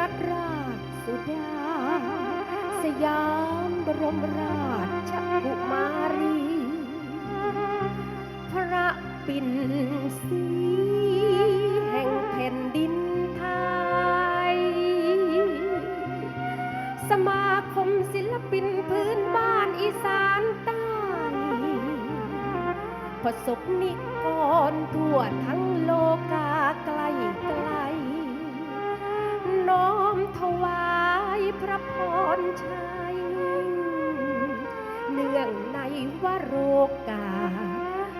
พพระราชสุดา สยามบรมราชกุมารี พระปิ่นสีแห่งแผ่นดินไทย สมาคมศิลปินพื้นบ้านอีสานใต้ประสบนิกรทั่วทั้งโลกาไกลไกล น้อมถวายพระพรชัย เนื่องในวโรกา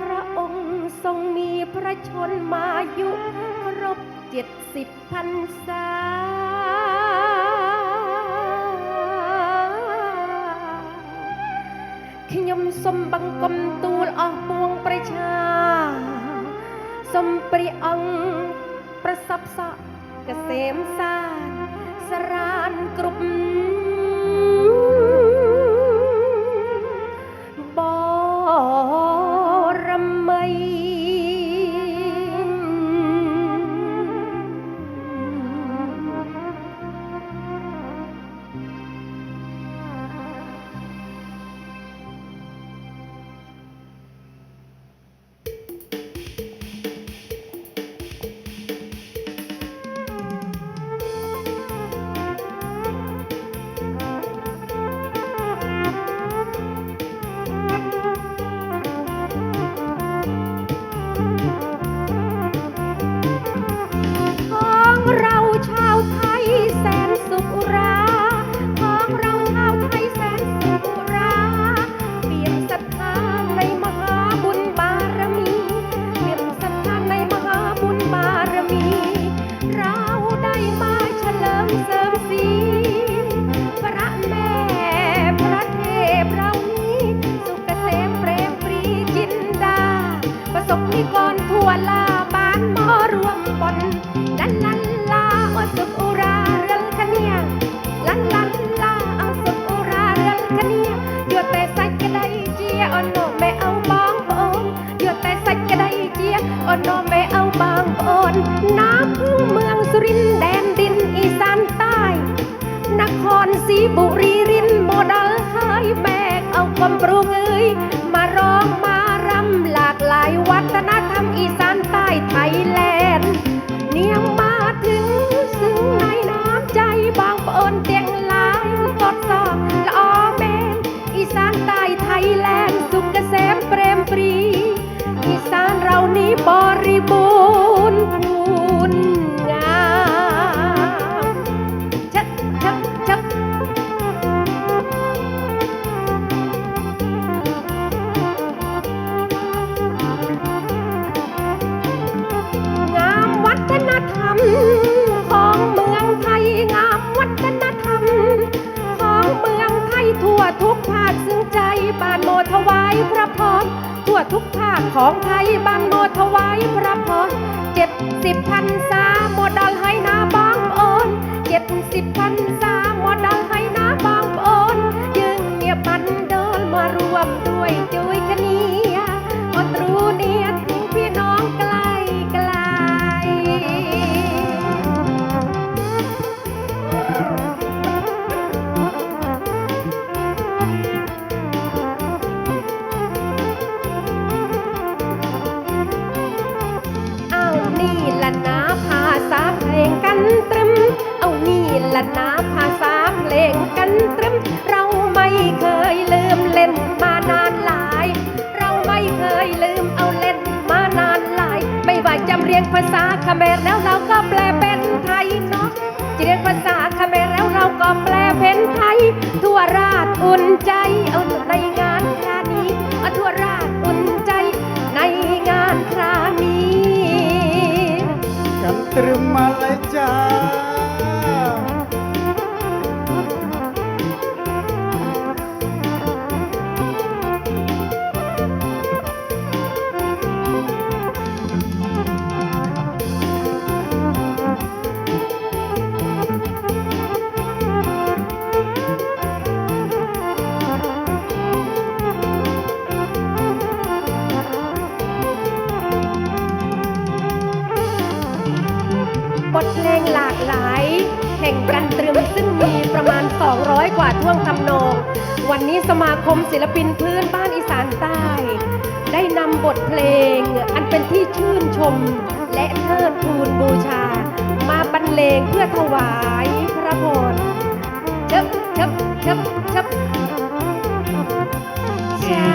พระองค์ทรงมีพระชนมายุครบเจ็ดสิบพรรษา ខ្ញុំសូមបង្គំទូលអស់ពួងប្រជា សូមព្រះអង្គប្រសពសក់ เกษมสารสรานกรุบ กเอาความปรุง ทุกภาคของไทยบ้านโมถวายพระพรเจ็ดสิบพันสาโมดอลให้นาบางโอนเจ็ดสิบพันสาโมดอลให้นาบาง นี่ละนะภาษาเพลงกันตรึม เอานี่ละนะภาษาเพลงกันตรึม เราไม่เคยลืมเล่นมานานหลาย เราไม่เคยลืมเอาเล่นมานานหลาย ไม่ว่าจำเรียงภาษาคเขมรแล้วเราก็ 200กว่าท่วงทำนอง วันนี้สมาคมศิลปินพื้นบ้านอีสานใต้ ได้นำบทเพลง อันเป็นที่ชื่นชม และเทิดทูนบูชา มาบรรเลงเพื่อถวายพระพรเชิบเชิบเชิบเชิบจ้า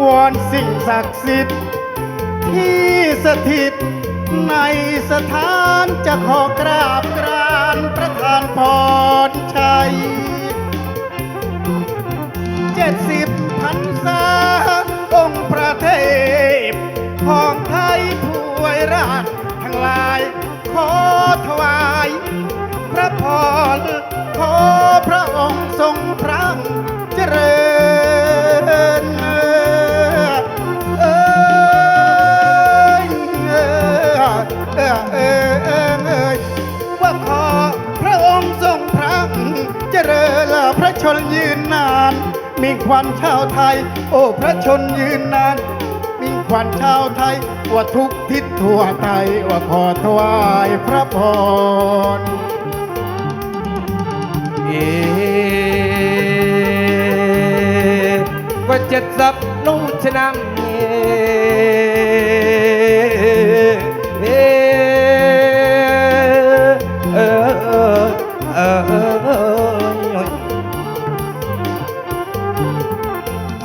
วอนสิ่งศักดิ์สิทธิ์ ที่สถิตในสถานจะขอกราบกรานประทานพรชัยเจ็ดสิบพันษาองค์พระเทพของไทยถวยราชทั้งหลาย ขอถวาย พระพร มิ่งขวัญชาวไทย โอ้พระชนยืนนาน มิ่งขวัญชาวไทยว่าทุกทิศทั่วไทยว่าขอถวายพระพรเอว่าจะสับนู่นชะนำเอ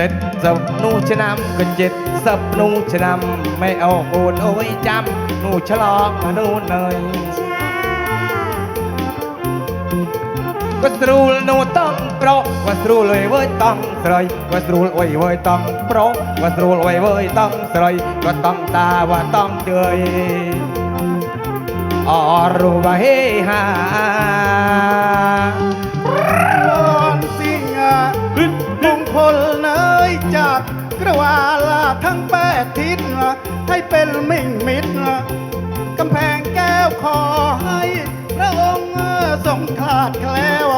ร็จสับนูชะนำก็เจ็ดสับนูชะนำไม่เอาโอนโอ้ยจำนูฉลองมานู่นยก็สรูลโนต้องโปรก็สรูลเว้ยเว้ยต้องสรอยก็สรูลเว้ยเว้ยต้องโปรก็สรูลเว้ยเว้ยต้องสรอยก็ต้องตาว่าต้องเจยอรู้ว่าเฮฮาวอนสิ่งมงคล ยจากกระวาลาทั้งแปดทิศให้เป็นมิ่งมิตรกำแพงแก้วขอให้พระองค์ทรงคลาดแคล้ว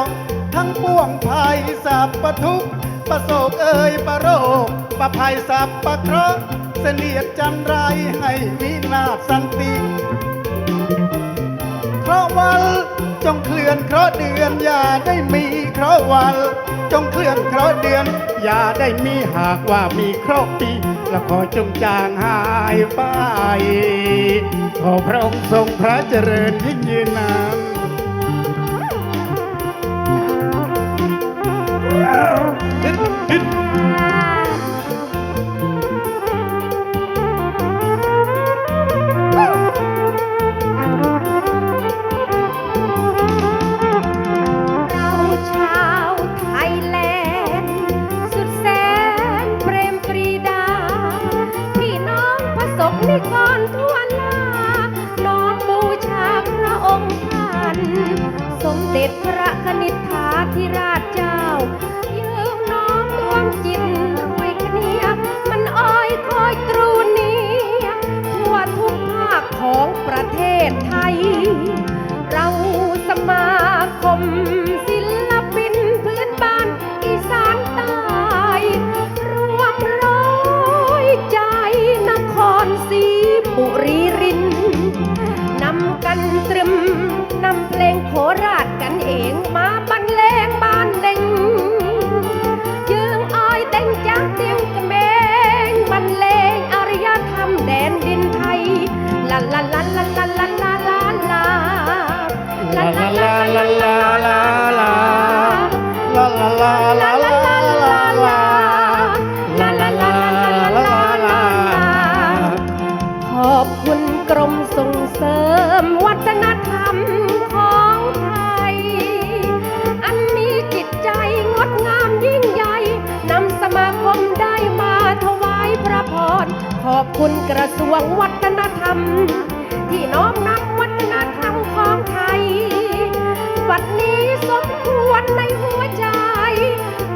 ทั้งปวงภัยสัพปทุกประโศกเอ่ยประโรคประภัยสัพปะเคราะห์เสนียดจันไรให้วินาศสันติเคราะวัน จงเคลื่อนเคราะห์เดือน อย่าได้มีเคราะห์วัน จงเคลื่อนเคราะห์เดือน อย่าได้มีหากว่ามีเคราะห์ปีและขอจงจางหายไป ขอพระองค์ทรงพระเจริญยิ่งยืนนาน องพระสงฆ์นิกรทั่วหน้าน้อมบูชาพระองค์ท่าน สมเด็จพระกนิษฐาธิราชเจ้า ยืมน้อมรวมจิตรวยคเนียมันอ้อยคอยตรูเนียทั่วทุกภาคของประเทศไทย คุณกระทรวงวัฒนธรรม ที่น้อมนำวัฒนธรรมของไทยวันนี้สมควรในหัวใจ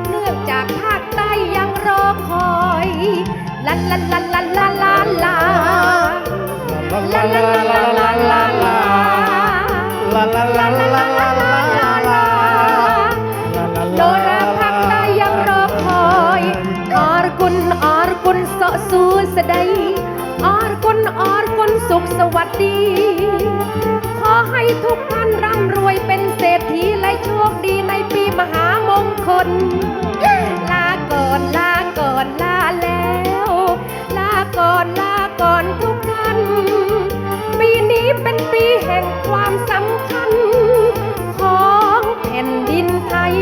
เนื่องจากภาคใต้ยังรอคอยลาลาลาลาลาลาลาลาลาลาลาลาลาลา สวัสดี ขอให้ทุกท่านร่ำรวยเป็นเศรษฐีและโชคดีในปีมหามงคล ลาก่อนลาก่อนลาแล้ว ลาก่อนลาก่อนทุกท่าน ปีนี้เป็นปีแห่งความสำคัญ ของแผ่นดินไทย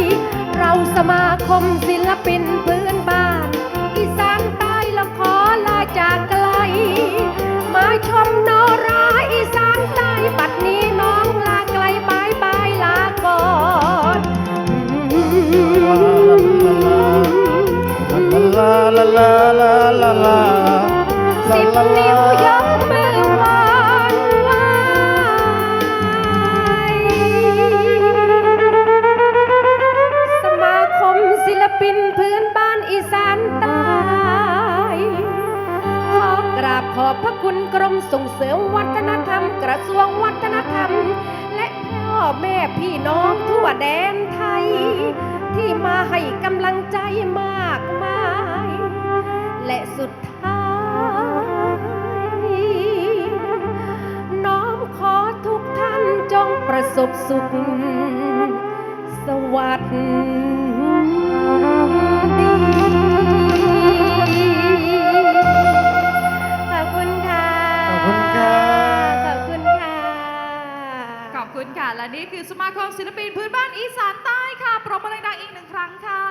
เราสมาคมศิลปินพื้นบ้าน อีสานใต้ละขอลาจากไกล มาชมโนราอีสานใต้บัดนี้น้องลาไกลบายบายลาก่อนลาลาลาลาลาลาสิบนิ้วยก ขอบพระคุณกรมส่งเสริมวัฒนธรรม กระทรวงวัฒนธรรม และพ่อแม่พี่น้องทั่วแดนไทย ที่มาให้กำลังใจมากมาย และสุดท้าย น้อมขอทุกท่านจงประสบสุขสวัสดี คุณค่ะ และนี่คือสมาคมศิลปินพื้นบ้านอีสานใต้ค่ะปรบมือดังอีกหนึ่งครั้งค่ะ